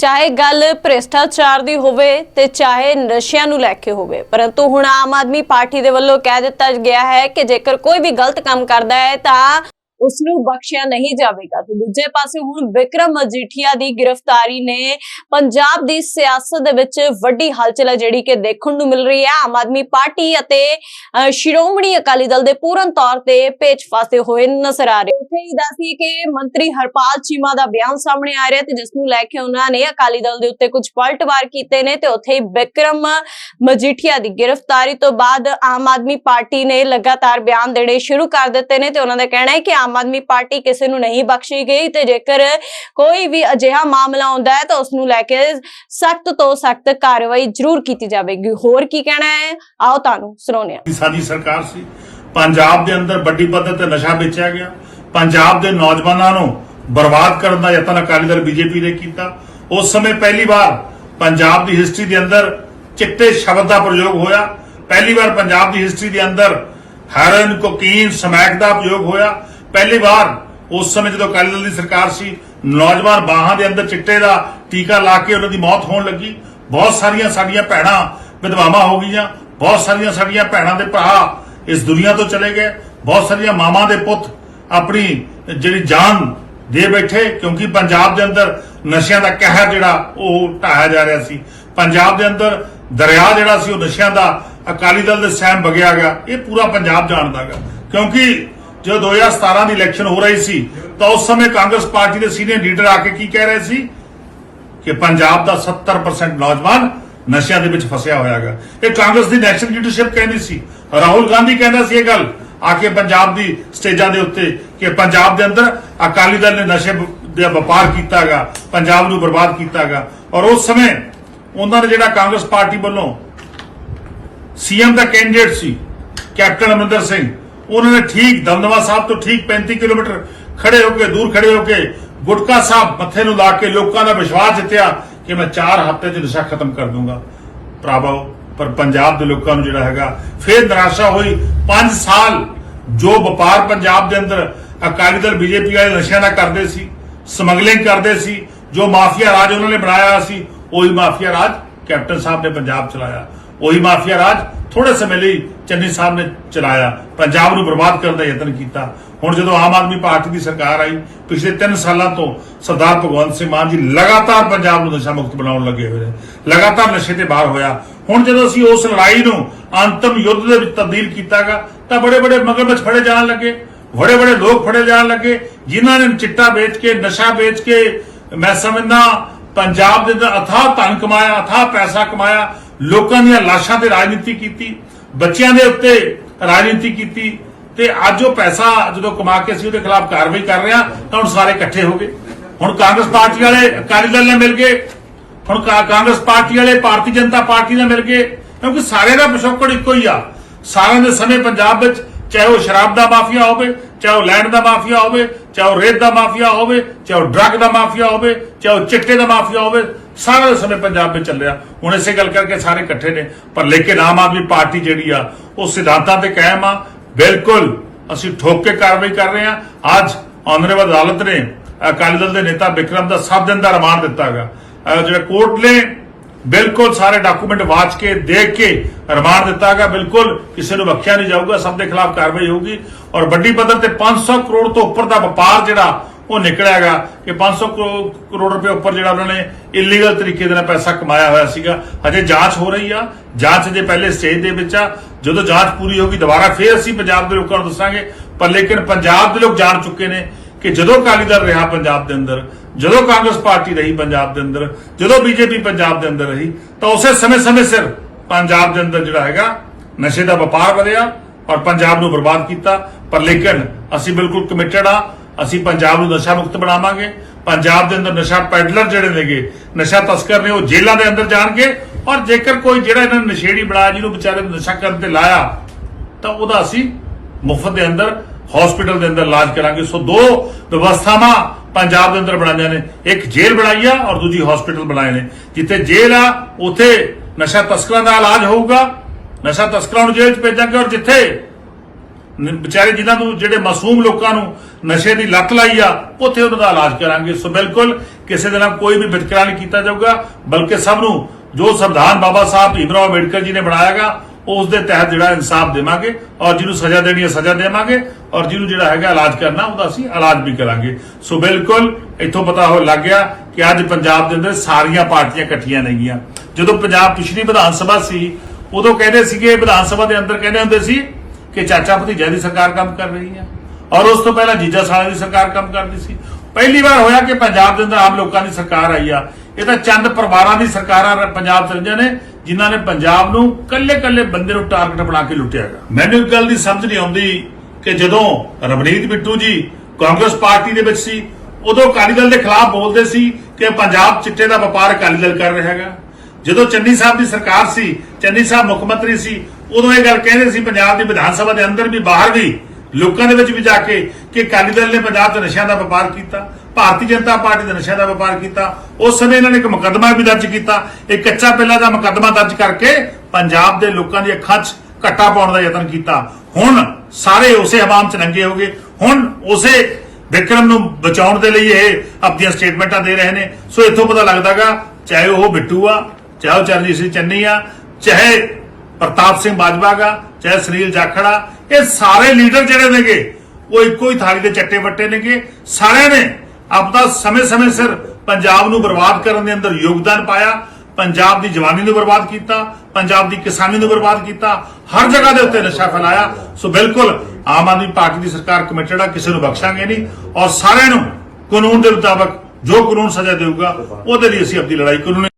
ਚਾਹੇ ਗੱਲ ਭ੍ਰਿਸ਼ਟਾਚਾਰ ਦੀ ਹੋਵੇ ਤੇ ਚਾਹੇ ਨਸ਼ਿਆਂ ਨੂੰ ਲੈ ਕੇ ਹੋਵੇ। ਪਰੰਤੂ ਹੁਣ ਆਮ ਆਦਮੀ ਪਾਰਟੀ ਦੇ ਵੱਲੋਂ ਕਹਿ ਦਿੱਤਾ ਗਿਆ ਹੈ ਕਿ ਜੇਕਰ ਕੋਈ ਵੀ ਗਲਤ ਕੰਮ ਕਰਦਾ ਹੈ ਤਾਂ ਉਸ ਨੂੰ ਬਖਸ਼ਿਆ ਨਹੀਂ ਜਾਵੇਗਾ। ਤੇ ਦੂਜੇ ਪਾਸੇ ਹੁਣ ਵਿਕਰਮ ਮਜੀਠੀਆ ਦੀ ਗ੍ਰਿਫਤਾਰੀ ਨੇ ਪੰਜਾਬ ਦੀ ਸਿਆਸਤ ਦੇ ਵਿੱਚ ਵੱਡੀ ਹਲਚਲ ਹੈ, ਜਿਹੜੀ ਕਿ ਦੇਖਣ ਨੂੰ ਮਿਲ ਰਹੀ ਹੈ। ਆਮ ਆਦਮੀ ਪਾਰਟੀ ਅਤੇ ਸ਼੍ਰੋਮਣੀ ਅਕਾਲੀ ਦਲ ਦੇ ਪੂਰਨ ਤੌਰ ਤੇ ਪੇਚ ਫਸੇ ਹੋਏ ਨਜ਼ਰ ਆ ਰਹੇ ਉੱਥੇ ਹੀ ਦੱਸੀ ਕਿ ਮੰਤਰੀ ਹਰਪਾਲ ਚੀਮਾ ਦਾ ਬਿਆਨ ਸਾਹਮਣੇ ਆ ਰਿਹਾ ਤੇ ਜਿਸ ਨੂੰ ਲੈ ਕੇ ਉਹਨਾਂ ਨੇ ਅਕਾਲੀ ਦਲ ਦੇ ਉੱਤੇ ਕੁਝ ਪਲਟਵਾਰ ਕੀਤੇ ਨੇ ਤੇ ਉੱਥੇ ਹੀ ਵਿਕਰਮ ਮਜੀਠੀਆ ਦੀ ਗ੍ਰਿਫਤਾਰੀ ਤੋਂ ਬਾਅਦ ਆਮ ਆਦਮੀ ਪਾਰਟੀ ਨੇ ਲਗਾਤਾਰ ਬਿਆਨ ਦੇਣੇ ਸ਼ੁਰੂ ਕਰ ਦਿੱਤੇ ਨੇ ਤੇ ਉਹਨਾਂ ਦਾ ਕਹਿਣਾ ਹੈ ਕਿ ਆਮ ਆਦਮੀ ਪਾਰਟੀ ਕਿਸੇ ਨੂੰ ਨਹੀਂ ਬਖਸ਼ੀ ਗਈ ਤੇ ਜੇਕਰ ਕੋਈ ਵੀ ਅਜਿਹਾ ਮਾਮਲਾ ਆਉਂਦਾ ਹੈ ਤਾਂ ਉਸ ਨੂੰ ਲੈ ਕੇ ਸਖਤ ਤੋਂ ਸਖਤ ਕਾਰਵਾਈ ਜ਼ਰੂਰ ਕੀਤੀ ਜਾਵੇਗੀ। ਹੋਰ ਕੀ ਕਹਿਣਾ ਹੈ? ਆਓ ਤੁਹਾਨੂੰ ਸੁਣਾਉਂਦੇ ਹਾਂ। ਸਾਡੀ ਸਰਕਾਰ ਸੀ। ਪੰਜਾਬ ਦੇ ਅੰਦਰ ਵੱਡੀ ਪੱਧਰ ਤੇ ਨਸ਼ਾ ਵੇਚਿਆ ਗਿਆ। ਪੰਜਾਬ ਦੇ ਨੌਜਵਾਨਾਂ ਨੂੰ ਬਰਬਾਦ ਕਰਨ ਦਾ ਯਤਨ ਅਕਾਲੀ ਦਲ ਬੀਜੇਪੀ ਨੇ ਕੀਤਾ। ਉਸ ਸਮੇਂ ਪਹਿਲੀ ਵਾਰ ਪੰਜਾਬ ਦੀ ਹਿਸਟਰੀ ਦੇ ਅੰਦਰ ਚਿੱਟੇ ਸ਼ਬਦ ਦਾ ਪ੍ਰਯੋਗ ਹੋਇਆ। ਪਹਿਲੀ ਵਾਰ ਪੰਜਾਬ ਦੀ ਹਿਸਟਰੀ ਦੇ ਅੰਦਰ ਹੈਰੋਇਨ ਕੋਕੀਨ, ਸਮੈਕ ਦਾ ਪ੍ਰਯੋਗ ਹੋਇਆ। ਪਹਿਲੀ ਵਾਰ ਉਸ ਸਮੇਂ ਜਦੋਂ ਅਕਾਲੀ ਦਲ ਦੀ ਸਰਕਾਰ ਸੀ, ਨੌਜਵਾਨ ਬਾਹਾਂ ਦੇ ਅੰਦਰ ਚਿੱਟੇ ਦਾ ਟੀਕਾ ਲਾ ਕੇ ਉਹਨਾਂ ਦੀ ਮੌਤ ਹੋਣ ਲੱਗੀ। ਬਹੁਤ ਸਾਰੀਆਂ ਸਾਡੀਆਂ ਭੈਣਾਂ ਵਿਧਵਾਵਾਂ ਹੋ ਗਈਆਂ। ਬਹੁਤ ਸਾਰੀਆਂ ਸਾਡੀਆਂ ਭੈਣਾਂ ਦੇ ਭਰਾ ਇਸ ਦੁਨੀਆ ਤੋਂ ਚਲੇ ਗਏ। ਬਹੁਤ ਸਾਰੀਆਂ ਮਾਵਾਂ ਦੇ ਪੁੱਤ ਆਪਣੀ ਜਿਹੜੀ ਜਾਨ ਦੇ ਬੈਠੇ, ਕਿਉਂਕਿ ਪੰਜਾਬ ਦੇ ਅੰਦਰ ਨਸ਼ਿਆਂ ਦਾ ਕਹਿਰ ਜਿਹੜਾ ਉਹ ਢਾਇਆ ਜਾ ਰਿਹਾ ਸੀ। ਪੰਜਾਬ ਦੇ ਅੰਦਰ ਦਰਿਆ ਜਿਹੜਾ ਸੀ, ਉਹ ਨਸ਼ਿਆਂ ਦਾ ਅਕਾਲੀ ਦਲ ਦੇ ਸਹਿਮ ਵਗਿਆ ਗਿਆ। ਇਹ ਪੂਰਾ ਪੰਜਾਬ ਜਾਣਦਾ ਗਾ। ਕਿਉਂਕਿ ਜਦੋਂ 2017 ਦੀ ਇਲੈਕਸ਼ਨ ਹੋ ਰਹੀ ਸੀ, ਤਾਂ ਉਸ ਸਮੇਂ ਕਾਂਗਰਸ ਪਾਰਟੀ ਦੇ ਸੀਨੀਅਰ ਲੀਡਰ ਆ ਕੇ ਕੀ ਕਹਿ ਰਹੇ ਸੀ? ਕਿ ਪੰਜਾਬ ਦਾ 70% ਨੌਜਵਾਨ ਨਸ਼ਿਆਂ ਦੇ ਵਿੱਚ ਫਸਿਆ ਹੋਇਆ ਹੈਗਾ ਇਹ ਕਾਂਗਰਸ ਦੀ ਨੈਸ਼ਨਲ ਲੀਡਰਸ਼ਿਪ ਕਹਿੰਦੀ ਸੀ। ਰਾਹੁਲ ਗਾਂਧੀ ਕਹਿੰਦਾ ਸੀ ਇਹ ਗੱਲ ਆ ਕੇ ਪੰਜਾਬ ਦੀ ਸਟੇਜਾਂ ਦੇ ਉੱਤੇ ਕਿ ਪੰਜਾਬ ਦੇ ਅੰਦਰ ਅਕਾਲੀ ਦਲ ਨੇ ਨਸ਼ੇ ਦਾ ਵਪਾਰ ਕੀਤਾਗਾ, ਪੰਜਾਬ ਨੂੰ ਬਰਬਾਦ ਕੀਤਾਗਾ। ਔਰ ਉਸ ਸਮੇਂ ਉਹਨਾਂ ਨੇ ਜਿਹੜਾ ਕਾਂਗਰਸ ਪਾਰਟੀ ਵੱਲੋਂ ਸੀਐਮ ਦਾ ਕੈਂਡੀਡੇਟ ਸੀ, ਕੈਪਟਨ ਅਮਰਿੰਦਰ ਸਿੰਘ, ਉਹਨਾਂ ਨੇ ਠੀਕ ਦਮਦਮਾ ਸਾਹਿਬ ਤੋਂ ਠੀਕ 35 ਕਿਲੋਮੀਟਰ ਖੜੇ ਹੋ ਕੇ, ਦੂਰ ਖੜੇ ਹੋ ਕੇ ਗੁਟਕਾ ਸਾਹਿਬ ਮੱਥੇ ਨੂੰ ਲਾ ਕੇ ਲੋਕਾਂ ਦਾ ਵਿਸ਼ਵਾਸ ਜਿੱਤਿਆ ਕਿ ਮੈਂ 4 ਹਫ਼ਤੇ 'ਚ ਨਸ਼ਾ ਖਤਮ ਕਰ ਦੂੰਗਾ। ਭਰਾਵੋ ਪਰ ਪੰਜਾਬ ਦੇ ਲੋਕਾਂ ਨੂੰ ਜਿਹੜਾ ਹੈਗਾ ਫੇਰ ਨਿਰਾਸ਼ਾ ਹੋਈ। 5 ਸਾਲ ਜੋ ਵਪਾਰ ਪੰਜਾਬ ਦੇ ਅੰਦਰ ਅਕਾਲੀ ਦਲ, ਬੀਜੇਪੀ ਵਾਲੇ ਨਸ਼ਿਆਂ ਦਾ ਕਰਦੇ ਸੀ, ਸਮਗਲਿੰਗ ਕਰਦੇ ਸੀ, ਜੋ ਮਾਫੀਆ ਰਾਜ ਉਹਨਾਂ ਨੇ ਬਣਾਇਆ ਸੀ, ਉਹੀ ਮਾਫੀਆ ਰਾਜ ਕੈਪਟਨ ਸਾਹਿਬ ਨੇ ਪੰਜਾਬ ਚਲਾਇਆ। ਉਹੀ ਮਾਫੀਆ ਰਾਜ ਥੋੜੇ ਸਮੇਂ ਲਈ ਚੰਨੀ ਸਾਹਿਬ ਨੇ ਚਲਾਇਆ। ਪੰਜਾਬ ਨੂੰ ਬਰਬਾਦ ਕਰਨ ਦਾ ਯਤਨ ਕੀਤਾ। ਹੁਣ ਜਦੋਂ ਆਮ ਆਦਮੀ ਪਾਰਟੀ ਦੀ ਸਰਕਾਰ ਆਈ, ਪਿਛਲੇ 3 ਸਾਲਾਂ ਤੋਂ ਸਰਦਾਰ ਭਗਵੰਤ ਸਿੰਘ ਮਾਨ ਜੀ ਲਗਾਤਾਰ ਪੰਜਾਬ ਨੂੰ ਨਸ਼ਾ ਮੁਕਤ ਬਣਾਉਣ ਲੱਗੇ ਹੋਏ ਨੇ। ਲਗਾਤਾਰ ਨਸ਼ੇ ਤੇ ਬਾਹਰ ਹੋਇਆ। ਹੁਣ ਜਦੋਂ ਅਸੀਂ ਉਸ ਲੜਾਈ ਨੂੰ ਅੰਤਮ ਯੁੱਧ ਦੇ ਵਿੱਚ ਤਬਦੀਲ ਕੀਤਾਗਾ, ਤਾਂ ਬੜੇ ਬੜੇ ਮਗਰਮੱਛ ਫੜੇ ਜਾਣ ਲੱਗੇ। ਬੜੇ ਬੜੇ ਲੋਕ ਫੜੇ ਜਾਣ ਲੱਗੇ, ਜਿਨ੍ਹਾਂ ਨੇ ਚਿੱਟਾ ਵੇਚ ਕੇ, ਨਸ਼ਾ ਵੇਚ ਕੇ, ਮੈਂ ਸਮਝਦਾ, ਪੰਜਾਬ ਦੇ ਅੰਦਰ ਅਥਾਹ ਧਨ ਕਮਾਇਆ, ਅਥਾਹ ਪੈਸਾ ਕਮਾਇਆ। ਲੋਕਾਂ ਦੀਆਂ ਲਾਸ਼ਾਂ ਤੇ ਰਾਜਨੀਤੀ ਕੀਤੀ, ਬੱਚਿਆਂ ਦੇ ਉੱਤੇ ਰਾਜਨੀਤੀ ਕੀਤੀ, ਤੇ ਅੱਜ ਉਹ ਪੈਸਾ ਜਦੋਂ ਕਮਾ ਕੇ ਅਸੀਂ ਉਹਦੇ ਖਿਲਾਫ ਕਾਰਵਾਈ ਕਰ ਰਹੇ ਹਾਂ, ਤਾਂ ਹੁਣ ਸਾਰੇ ਇਕੱਠੇ ਹੋ ਗਏ। ਹੁਣ ਕਾਂਗਰਸ ਪਾਰਟੀ ਵਾਲੇ ਅਕਾਲੀ ਦਲ ਨਾਲ ਮਿਲ ਗਏ, ਹੁਣ ਕਾਂਗਰਸ ਪਾਰਟੀ ਵਾਲੇ ਭਾਰਤੀ ਜਨਤਾ ਪਾਰਟੀ ਨਾਲ ਮਿਲ ਗਏ, ਕਿਉਂਕਿ ਸਾਰੇ ਦਾ ਪਿਛੋਕੜ ਇੱਕੋ ਹੀ ਆ। ਸਾਰਿਆਂ ਦੇ ਸਮੇਂ ਪੰਜਾਬ ਵਿੱਚ ਚਾਹੇ ਉਹ ਸ਼ਰਾਬ ਦਾ ਮਾਫੀਆ ਹੋਵੇ, ਚਾਹੇ ਉਹ ਲੈਂਡ ਦਾ ਮਾਫੀਆ ਹੋਵੇ, ਚਾਹੇ ਉਹ ਰੇਤ ਦਾ ਮਾਫੀਆ ਹੋਵੇ, ਚਾਹੇ ਉਹ ਡਰੱਗ ਦਾ ਮਾਫੀਆ ਹੋਵੇ, ਚਾਹੇ ਉਹ ਚਿੱਟੇ ਦਾ ਮਾਫੀਆ ਹੋਵੇ ਸਾਰਾ ਦੇ ਸਮੇਂ ਪੰਜਾਬ ਵਿੱਚ ਚੱਲ ਹੁਣ ਇਸੇ ਗੱਲ ਕਰਕੇ ਸਾਰੇ ਇਕੱਠੇ ਨੇ। ਪਰ ਲੇਕਿਨ ਆਮ ਆਦਮੀ ਪਾਰਟੀ ਜਿਹੜੀ ਆ, ਉਹ ਸਿਧਾਂਤਾਂ ਤੇ ਕਾਇਮ ਆ। ਬਿਲਕੁਲ ਅਸੀਂ ਠੋਕ ਕੇ ਕਾਰਵਾਈ ਕਰ ਰਹੇ ਹਾਂ ਅੱਜ ਆਨਰੇਬਲ ਅਦਾਲਤ ਨੇ ਅਕਾਲੀ ਦਲ ਦੇ ਨੇਤਾ ਵਿਕਰਮ ਦਾ 7 ਦਿਨ ਦਾ ਰਿਮਾਂਡ ਦਿੱਤਾਗਾ ਜਿਹੜਾ ਕੋਰਟ ਨੇ ਬਿਲਕੁਲ ਸਾਰੇ ਡਾਕੂਮੈਂਟ ਵਾਚ ਕੇ, ਦੇਖ ਕੇ ਰਿਮਾਂਡ ਦਿੱਤਾ ਹੈਗਾ। ਬਿਲਕੁਲ ਕਿਸੇ ਨੂੰ ਬਖਸ਼ਿਆ ਨਹੀਂ ਜਾਊਗਾ। ਸਭ ਦੇ ਖਿਲਾਫ ਕਾਰਵਾਈ ਹੋਊਗੀ। ਔਰ ਵੱਡੀ ਪੱਧਰ ਤੇ 500 ਕਰੋੜ ਤੋਂ ਉੱਪਰ ਦਾ ਵਪਾਰ ਜਿਹੜਾ ਉਹ ਨਿਕਲਿਆ ਹੈਗਾ ਕਿ 500 ਕਰੋ- ਕਰੋੜ ਰੁਪਏ ਉੱਪਰ ਜਿਹੜਾ ਉਹਨਾਂ ਨੇ ਇਲੀਗਲ ਤਰੀਕੇ ਦੇ ਨਾਲ ਪੈਸਾ ਕਮਾਇਆ ਹੋਇਆ ਸੀਗਾ। ਹਜੇ ਜਾਂਚ ਹੋ ਰਹੀ ਆ। ਜਾਂਚ ਦੇ ਪਹਿਲੇ ਸਟੇਜ ਦੇ ਵਿੱਚ ਆ। ਜਦੋਂ ਜਾਂਚ ਪੂਰੀ ਹੋਗੀ ਦੁਬਾਰਾ ਫੇਰ ਅਸੀਂ ਪੰਜਾਬ ਦੇ ਲੋਕਾਂ ਨੂੰ ਦੱਸਾਂਗੇ। ਪਰ ਲੇਕਿਨ ਪੰਜਾਬ ਦੇ ਲੋਕ ਜਾਣ ਚੁੱਕੇ ਨੇ ਕਿ ਜਦੋਂ ਅਕਾਲੀ ਦਲ ਰਿਹਾ ਪੰਜਾਬ ਦੇ ਅੰਦਰ, ਜਦੋਂ ਕਾਂਗਰਸ ਪਾਰਟੀ ਰਹੀ ਪੰਜਾਬ ਦੇ ਅੰਦਰ, ਜਦੋਂ ਬੀਜੇਪੀ ਪੰਜਾਬ ਦੇ ਅੰਦਰ ਰਹੀ, ਤਾਂ ਉਸੇ ਸਮੇਂ-ਸਮੇਂ ਸਿਰ ਪੰਜਾਬ ਦੇ ਅੰਦਰ ਜਿਹੜਾ ਹੈਗਾ, ਨਸ਼ੇ ਦਾ ਵਪਾਰ ਵਧਿਆ ਔਰ ਪੰਜਾਬ ਨੂੰ ਬਰਬਾਦ ਕੀਤਾ। ਪਰ ਲੇਕਿਨ ਅਸੀਂ ਬਿਲਕੁਲ ਕਮਿਟਡ ਆ। ਅਸੀਂ ਪੰਜਾਬ ਨੂੰ ਨਸ਼ਾ ਮੁਕਤ ਬਣਾਵਾਂਗੇ, ਪੰਜਾਬ ਦੇ ਅੰਦਰ ਨਸ਼ਾ ਪੈਡਲਰ ਜਿਹੜੇ ਨੇਗੇ, ਨਸ਼ਾ ਤਸਕਰ ਨੇ ਉਹ ਜੇਲ੍ਹਾਂ ਦੇ ਅੰਦਰ ਜਾਣਗੇ, ਔਰ ਜੇਕਰ ਕੋਈ ਜਿਹੜਾ ਇਹਨਾਂ ਨੇ ਨਸ਼ੇੜੀ ਬਣਾਇਆ, ਜਿਹਨੂੰ ਵਿਚਾਰੇ ਨੂੰ ਨਸ਼ਾ ਕਰਨ ਤੇ ਲਾਇਆ, ਤਾਂ ਉਹਦਾ ਅਸੀਂ ਮੁਫਤ ਦੇ ਅੰਦਰ ਹਸਪੀਟਲ ਦੇ ਅੰਦਰ ਇਲਾਜ ਕਰਾਂਗੇ। ਸੋ ਦੋ ਵਿਵਸਥਾਵਾਂ ਪੰਜਾਬ ਦੇ ਅੰਦਰ ਬਣਾਈਆਂ ਨੇ। ਇੱਕ ਜੇਲ੍ਹ ਬਣਾਈ ਆ ਔਰ ਦੂਜੀ ਹਸਪੀਟਲ ਬਣਾਏ ਨੇ। ਜਿੱਥੇ ਜੇਲ੍ਹ ਆ, ਉੱਥੇ ਨਸ਼ਾ ਤਸਕਰਾਂ ਦਾ ਇਲਾਜ ਹੋਊਗਾ, ਨਸ਼ਾ ਤਸਕਰਾਂ ਨੂੰ ਜੇਲ੍ਹ 'ਚ ਭੇਜਾਂਗੇ ਔਰ ਜਿੱਥੇ ਵਿਚਾਰੇ ਜਿਨ੍ਹਾਂ ਨੂੰ ਜਿਹੜੇ ਮਾਸੂਮ ਲੋਕਾਂ ਨੂੰ ਨਸ਼ੇ ਦੀ ਲੱਤ ਲਾਈ ਆ, ਉੱਥੇ ਉਹਨਾਂ ਦਾ ਇਲਾਜ ਕਰਾਂਗੇ। ਸੋ ਬਿਲਕੁਲ ਕਿਸੇ ਦੇ ਨਾਲ ਕੋਈ ਵੀ ਵਿਤਕਰਾ ਨਹੀਂ ਕੀਤਾ ਜਾਊਗਾ, ਬਲਕਿ ਸਭ ਨੂੰ ਜੋ ਸੰਵਿਧਾਨ ਬਾਬਾ ਸਾਹਿਬ ਭੀਮਰਾਓ ਅੰਬੇਡਕਰ ਜੀ ਨੇ ਬਣਾਇਆਗਾ, ਉਸ ਦੇ ਤਹਿਤ ਜਿਹੜਾ ਇਨਸਾਫ ਦੇਵਾਂਗੇ ਔਰ ਜਿਹਨੂੰ ਸਜ਼ਾ ਦੇਣੀ ਹੈ, ਸਜ਼ਾ ਦੇਵਾਂਗੇ ਔਰ ਜਿਹਨੂੰ ਜਿਹੜਾ ਹੈਗਾ ਇਲਾਜ ਕਰਨਾ, ਉਹਦਾ ਅਸੀਂ ਇਲਾਜ ਵੀ ਕਰਾਂਗੇ। ਸੋ ਬਿਲਕੁਲ ਇੱਥੋਂ ਪਤਾ ਹੋ ਲੱਗ ਗਿਆ ਕਿ ਅੱਜ ਪੰਜਾਬ ਦੇ ਅੰਦਰ ਸਾਰੀਆਂ ਪਾਰਟੀਆਂ ਇਕੱਠੀਆਂ ਨੇਗੀਆਂ ਜਦੋਂ ਪੰਜਾਬ ਪਿਛਲੀ ਵਿਧਾਨ ਸਭਾ ਸੀ, ਉਦੋਂ ਕਹਿੰਦੇ ਸੀਗੇ, ਵਿਧਾਨ ਸਭਾ ਦੇ ਅੰਦਰ ਕਹਿੰਦੇ ਹੁੰਦੇ ਸੀ ਕਿ ਚਾਚਾ ਭਤੀਜਾ ਦੀ ਸਰਕਾਰ ਕੰਮ ਕਰ ਰਹੀ ਹੈ। ਔਰ ਉਸ ਤੋਂ ਪਹਿਲਾਂ ਜੀਜਾ ਸਾਲੇ ਦੀ ਸਰਕਾਰ ਕੰਮ ਕਰਦੀ ਸੀ। ਪਹਿਲੀ ਵਾਰ ਹੋਇਆ ਕਿ ਪੰਜਾਬ ਦੇ ਅੰਦਰ ਆਮ ਲੋਕਾਂ ਦੀ ਸਰਕਾਰ ਆਈ ਆ। ਇਹ ਤਾਂ ਚੰਦ ਪਰਿਵਾਰਾਂ ਦੀ ਸਰਕਾਰਾਂ ਪੰਜਾਬ ਚ ਰਹੀਆਂ ਨੇ, ਜਿਨ੍ਹਾਂ ਨੇ ਪੰਜਾਬ ਨੂੰ ਕੱਲੇ-ਕੱਲੇ ਬੰਦੇ ਨੂੰ ਟਾਰਗੇਟ ਬਣਾ ਕੇ ਲੁੱਟਿਆ ਮੈਨੂੰ ਇੱਕ ਗੱਲ ਦੀ ਸਮਝ ਨਹੀਂ ਆਉਂਦੀ ਕਿ ਜਦੋਂ ਰਵਨੀਤ ਬਿੱਟੂ ਜੀ ਕਾਂਗਰਸ ਪਾਰਟੀ ਦੇ ਵਿੱਚ ਸੀ, ਉਦੋਂ ਅਕਾਲੀ ਦਲ ਦੇ ਖਿਲਾਫ ਬੋਲਦੇ ਸੀ ਕਿ ਪੰਜਾਬ ਚਿੱਟੇ ਦਾ ਵਪਾਰ ਅਕਾਲੀ ਦਲ ਕਰ ਰਿਹਾ ਹੈਗਾ। ਜਦੋਂ ਚੰਨੀ ਸਾਹਿਬ ਦੀ ਸਰਕਾਰ ਸੀ, ਚੰਨੀ ਸਾਹਿਬ ਮੁੱਖ ਮੰਤਰੀ ਸੀ ਉਦੋਂ ਇਹ ਗੱਲ ਕਹਿੰਦੇ ਸੀ, ਪੰਜਾਬ ਦੀ ਵਿਧਾਨ ਸਭਾ ਦੇ ਅੰਦਰ ਵੀ, ਬਾਹਰ ਵੀ, ਲੋਕਾਂ ਦੇ ਵਿੱਚ ਵੀ ਜਾ ਕੇ ਕਿ ਅਕਾਲੀ ਦਲ ਨੇ ਪੰਜਾਬ 'ਚ ਨਸ਼ਿਆਂ ਦਾ ਵਪਾਰ ਕੀਤਾ, ਭਾਰਤੀ ਜਨਤਾ ਪਾਰਟੀ ਨੇ ਨਸ਼ਿਆਂ ਦਾ ਵਪਾਰ ਕੀਤਾ, ਉਸ ਸਮੇਂ ਇਹਨਾਂ ਨੇ ਇੱਕ ਮੁਕੱਦਮਾ ਵੀ ਦਰਜ ਕੀਤਾ ਇੱਕ ਕੱਚਾ ਪਿੱਲਾ ਦਾ ਮੁਕੱਦਮਾ ਦਰਜ ਕਰਕੇ ਪੰਜਾਬ ਦੇ ਲੋਕਾਂ ਦੀ ਅੱਖਾਂ 'ਚ ਘੱਟਾ ਪਾਉਣ ਦਾ ਯਤਨ ਕੀਤਾ। ਹੁਣ ਸਾਰੇ ਉਸੇ ਹਵਾਮ 'ਚ ਨੰਗੇ ਹੋ ਗਏ। ਹੁਣ ਉਸੇ ਵਿਕਰਮ ਨੂੰ ਬਚਾਉਣ ਦੇ ਲਈ ਇਹ ਆਪਣੀਆਂ ਸਟੇਟਮੈਂਟਾਂ ਦੇ ਰਹੇ ਨੇ। ਸੋ ਇੱਥੋਂ ਪਤਾ ਲੱਗਦਾਗਾ ਚਾਹੇ ਉਹ ਬਿੱਟੂ ਆ, ਚਾਹੇ ਉਹ ਚਰਨਜੀਤ ਸਿੰਘ ਚੰਨੀ ਆ, ਚਾਹੇ ਪ੍ਰਤਾਪ ਸਿੰਘ ਬਾਜਵਾ ਗਾ, ਚਾਹੇ ਸੁਨੀਲ ਜਾਖੜਾ, ਇਹ ਸਾਰੇ ਲੀਡਰ ਜਿਹੜੇ ਨੇਗੇ, ਉਹ ਇੱਕੋ ਹੀ ਥਾਲੀ ਦੇ ਚੱਟੇ ਵੱਟੇ ਨੇਗੇ। ਸਾਰਿਆਂ ਨੇ ਆਪਦਾ ਸਮੇਂ-ਸਮੇਂ ਸਿਰ ਪੰਜਾਬ ਨੂੰ ਬਰਬਾਦ ਕਰਨ ਦੇ ਅੰਦਰ ਯੋਗਦਾਨ ਪਾਇਆ, ਪੰਜਾਬ ਦੀ ਜਵਾਨੀ ਨੂੰ ਬਰਬਾਦ ਕੀਤਾ, ਪੰਜਾਬ ਦੀ ਕਿਸਾਨੀ ਨੂੰ ਬਰਬਾਦ ਕੀਤਾ, ਹਰ ਜਗ੍ਹਾ ਦੇ ਉੱਤੇ ਨਸ਼ਾ ਫੈਲਾਇਆ। ਸੋ ਬਿਲਕੁਲ ਆਮ ਆਦਮੀ ਪਾਰਟੀ ਦੀ ਸਰਕਾਰ ਕਮਿਟਡ ਆ, ਕਿਸੇ ਨੂੰ ਬਖਸ਼ਾਂਗੇ ਨਹੀਂ। ਔਰ ਸਾਰਿਆਂ ਨੂੰ ਕਾਨੂੰਨ ਦੇ ਮੁਤਾਬਕ ਜੋ ਕਾਨੂੰਨ ਸਜ਼ਾ ਦੇਊਗਾ, ਉਹਦੇ ਲਈ ਅਸੀਂ ਆਪਣੀ ਲੜਾਈ ਕਾਨੂੰਨੀ